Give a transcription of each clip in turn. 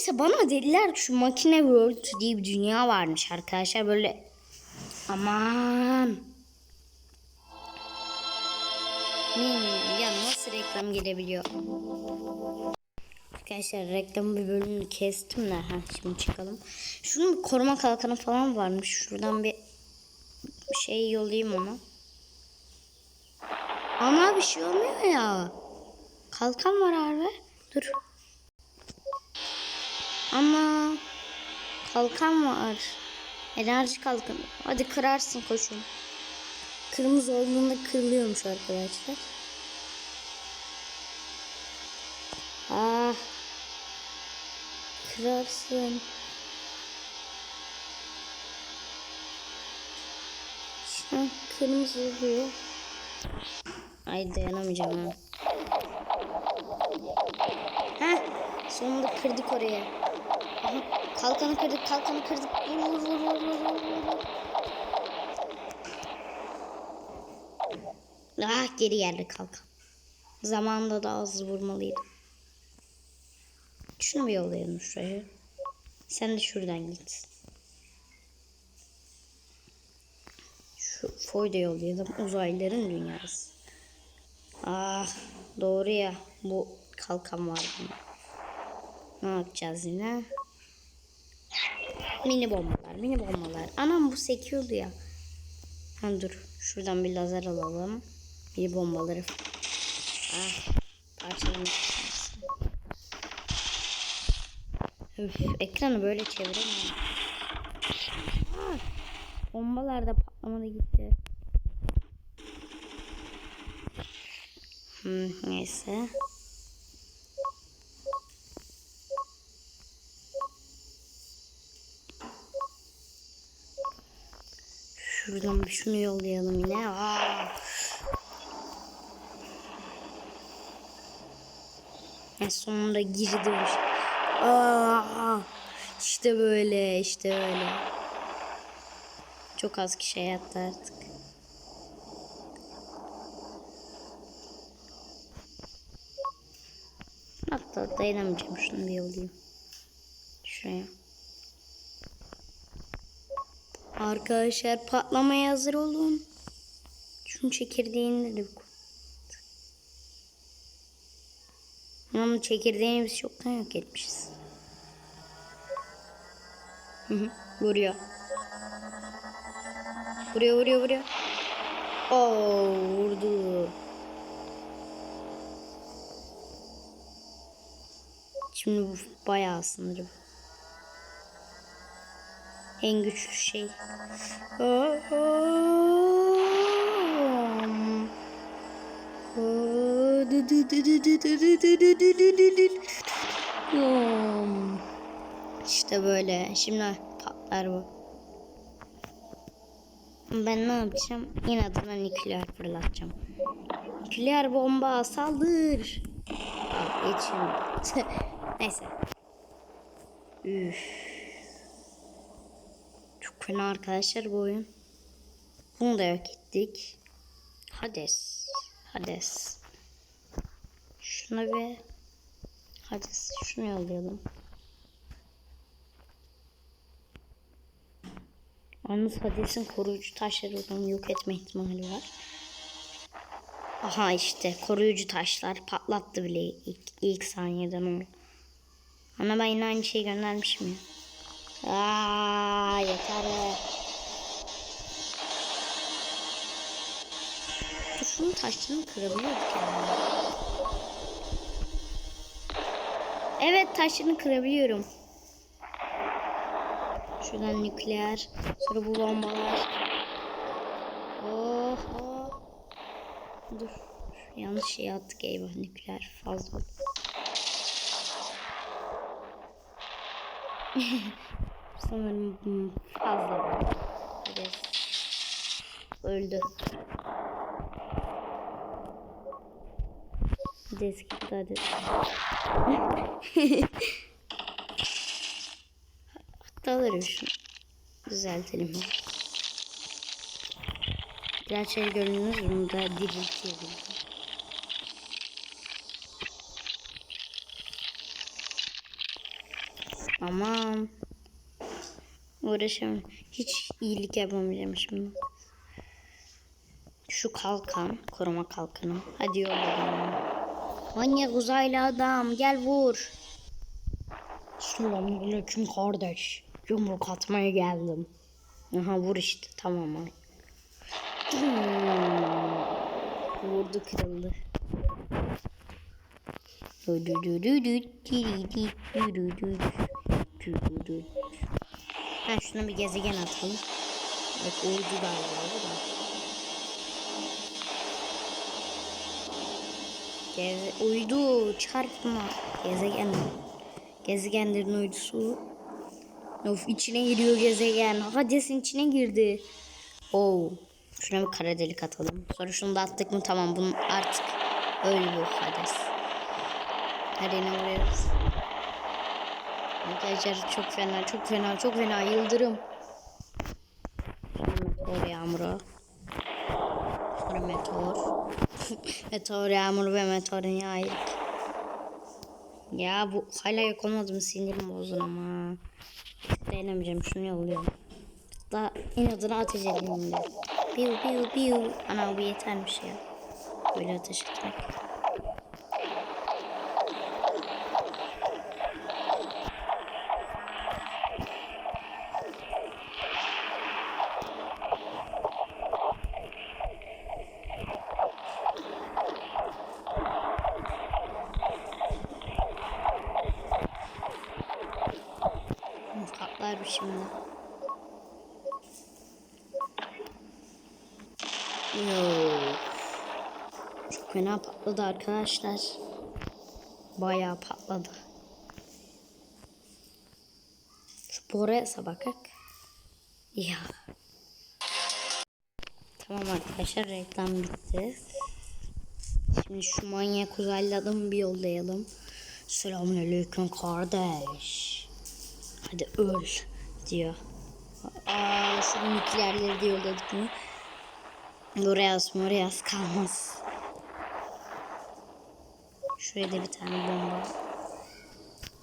Neyse bana dediler ki şu makine world diye bir dünya varmış arkadaşlar böyle aman ya nasıl reklam gelebiliyor? Arkadaşlar reklam bir bölümünü kestim de ha şimdi çıkalım. Şunun koruma kalkanı falan varmış. Şuradan bir şey yollayayım ona. Ama bir şey olmuyor ya. Kalkan var abi. Dur. Ama kalkan var. Enerji kalkanı. Hadi kırarsın koşun. Kırmızı olduğunda kırılıyormuş arkadaşlar. Ah. Kırarsın. Şu an kırmızı oluyor. Ay dayanamayacağım ha. Heh. Sonunda kırdık oraya. Kalkanı kırdık, kalkanı kırdık. Ah geri geldi kalkan. Zamanında daha hızlı vurmalıydım. Şunu bir yollayalım şuraya. Sen de şuradan git. Şu foy da yollayalım. Uzaylıların dünyası. Ah doğru ya. Bu kalkan var. Ne yapacağız yine? Mini bombalar, mini bombalar. Anam bu sekiyordu ya. Ha dur. Şuradan bir lazer alalım. Bir bombaları. Ah. Üf, ekranı böyle çeviremiyorum. Ah, bombalar da patlamadı gitti. Hmm, neyse. Şuradan bir şunu yollayalım yine. Aa. En sonunda girdi. Aa. İşte böyle, işte böyle. Çok az kişi hayatta artık. Hatta dayanamayacağım. Şunu bir yollayayım. Şuraya. Arkadaşlar patlamaya hazır olun. Şunun çekirdeğini de koy. Ama çekirdeğini biz çoktan yok etmişiz. Vuruyor. Vuruyor vuruyor vuruyor. Oo vurdu. Şimdi bu bayağı sınırı. En güçlü şey. İşte böyle. Şimdi patlar bu. Ben ne yapacağım? İnadına nükleer fırlatacağım. Nükleer bomba saldır. Geçin. Neyse. Üf. Çok arkadaşlar bu oyun. Bunu da yok ettik. Hades. Hades. Şuna bir Hades. Şunu yollayalım. Yalnız Hades'in koruyucu taşları onu yok etme ihtimali var. Aha işte koruyucu taşlar patlattı bile ilk, ilk saniyeden onu. Ama ben yine aynı şeyi göndermişim ya. Aa, yeter şunun taşlarını kırabiliyorduk yani. Evet taşlarını kırabiliyorum. Şuradan nükleer. Sonra bu bombalar. Oh, oh. Dur. Yanlış şey attık eyvah nükleer fazla. Sanırım fazla. Hadi. Öldü. Eski hadi. Hatta alırım. Düzeltelim. Biraz şey gördünüz bunu da diriltiyorum. Aman. Uğraşamam. Hiç iyilik yapamayacağım şimdi. Şu kalkan. Koruma kalkanı. Hadi yolla Manyak uzaylı adam. Gel vur. Selamünaleyküm kardeş. Yumruk atmaya geldim. Aha vur işte tamam. Hmm. Vurdu kırıldı. Ha şuna bir gezegen atalım. Bak uydu galiba bu da. Geze uydu çarpma. Gezegen. Gezegenlerin uydusu. Of içine giriyor gezegen. Hades'in içine girdi. Oo. Şuna bir kara delik atalım. Sonra şunu da attık mı tamam bunun artık öldü bu Hades. Her yerine vuruyoruz. Arkadaşlar çok fena, çok fena, çok fena. Yıldırım. Meteor yağmuru. Sonra meteor. meteor yağmuru ve meteorun yağıyla. Ya bu hala yok olmadı sinirim bozun ama. Dayanameyeceğim şunu yolluyorum. Da inadına ateş edeyim de. Biu biu biu. Ana bu yetermiş ya. Böyle ateş etmek. Patlar bir şimdi. Yo. Çok fena patladı arkadaşlar. Bayağı patladı. Şu Boreas'a bakak. Ya. Tamam arkadaşlar reklam bitti. Şimdi şu manyak uzaylı adamı bir yollayalım. Selamünaleyküm kardeş. Hadi öl diyor. Aa, şu nükleerleri de yolladık mı? Boreas Moreas kalmaz. Şuraya da bir tane bomba.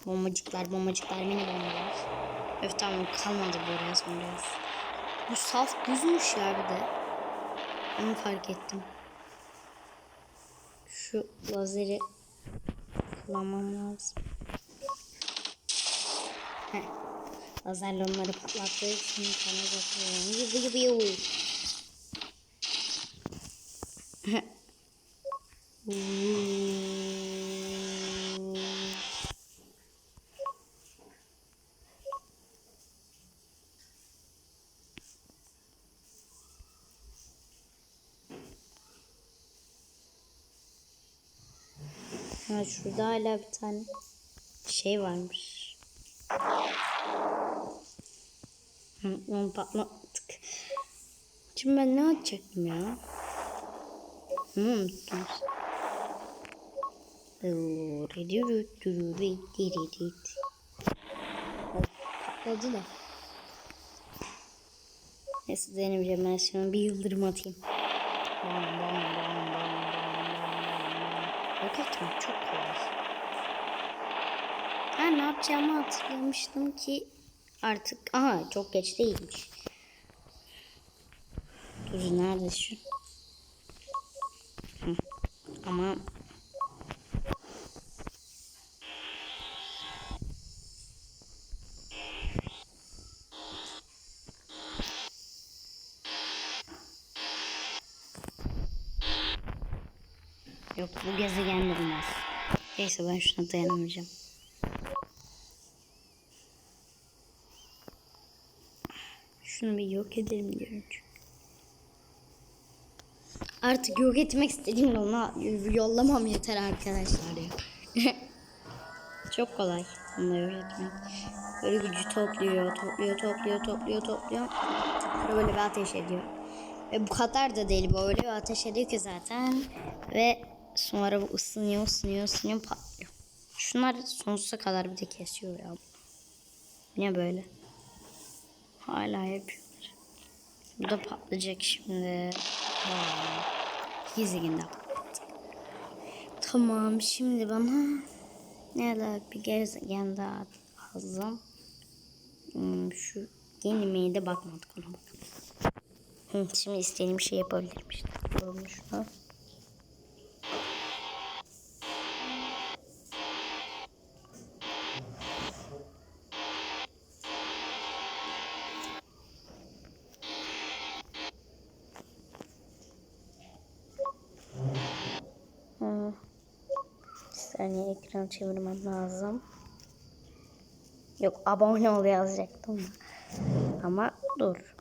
Bombacıklar, bombacıklar, mini bombalar. Öf tamam kalmadı Boreas Moreas. Bu saf düzmüş ya bir de. Onu fark ettim. Şu lazeri kullanmam lazım. Heh. Lazerle onları patlattığı için sana bakıyorum. Yıvı yıvı yıvı. Ha şurada hala bir tane şey varmış. Onu patlattık. Şimdi ben ne atacaktım ya? Hı, unuttum. Patladı da. Neyse denemeyeceğim ben şimdi bir yıldırım atayım. Bam bam bam bam bam bam. Yok etmek çok kolay. Ha ne yapacağımı hatırlamıştım ki artık aha çok geç değilmiş. Dur nerede şu? Ama Yok bu gezegen olmaz. Neyse ben şuna dayanamayacağım. Şunu bir yok edelim diyorum çünkü. Artık yok etmek istediğim ona yollamam yeter arkadaşlar ya. Çok kolay bunu yok etmek. Böyle gücü topluyor, topluyor, topluyor, topluyor, topluyor. Böyle bir ateş ediyor. Ve bu kadar da değil böyle bir ateş ediyor ki zaten. Ve sonra bu ısınıyor, ısınıyor, ısınıyor, patlıyor. Şunlar sonsuza kadar bir de kesiyor ya. Ne böyle? Hala yapıyorlar. Bu da patlayacak şimdi. Gezeginde patlayacak. Tamam şimdi bana ne la bir gezegen daha bakalım. Hmm, şu yeni mailde bakmadık ona bakalım. Şimdi istediğim şey yapabilirim işte. Şunu. Saniye ekran çevirmem lazım. Yok abone ol yazacaktım. Ama dur.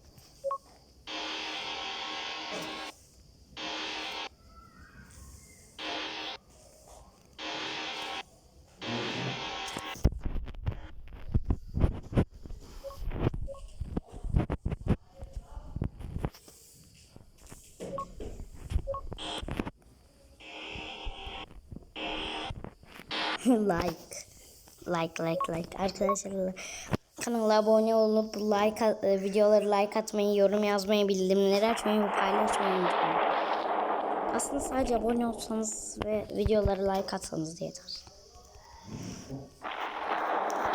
like. Like like like. Arkadaşlar kanala abone olup like e, videoları like atmayı, yorum yazmayı, bildirimleri açmayı ve paylaşmayı unutmayın. Aslında sadece abone olsanız ve videoları like atsanız da yeter.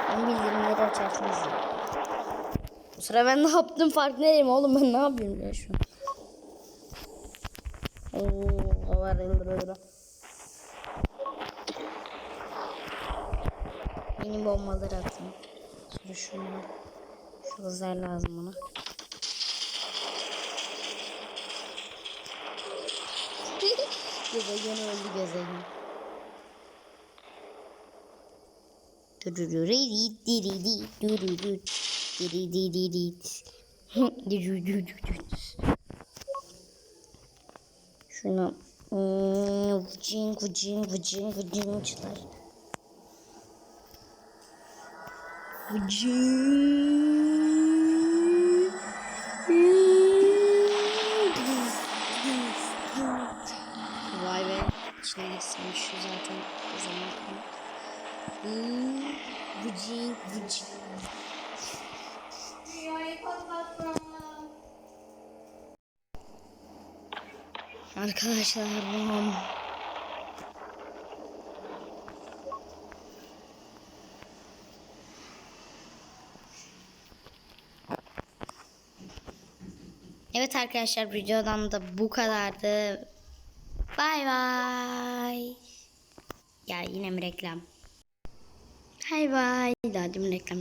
Hem bildirimleri açarsınız. Bu sıra ben ne yaptım farkında değilim oğlum ben ne yapıyorum ya şu an. Oo, var Mini bombaları atayım. Sonra şunu. Şu lazer lazım bana. gezegen öldü gezegen. Şuna vıcın vıcın vıcın vıcın çılar. Vay be. İçine gitsin şu zaten o zaman. Vıcın vıcın. Arkadaşlar bam. Evet arkadaşlar videodan da bu kadardı. Bay bay. Ya yine mi reklam? Bay bay. Daha demin reklam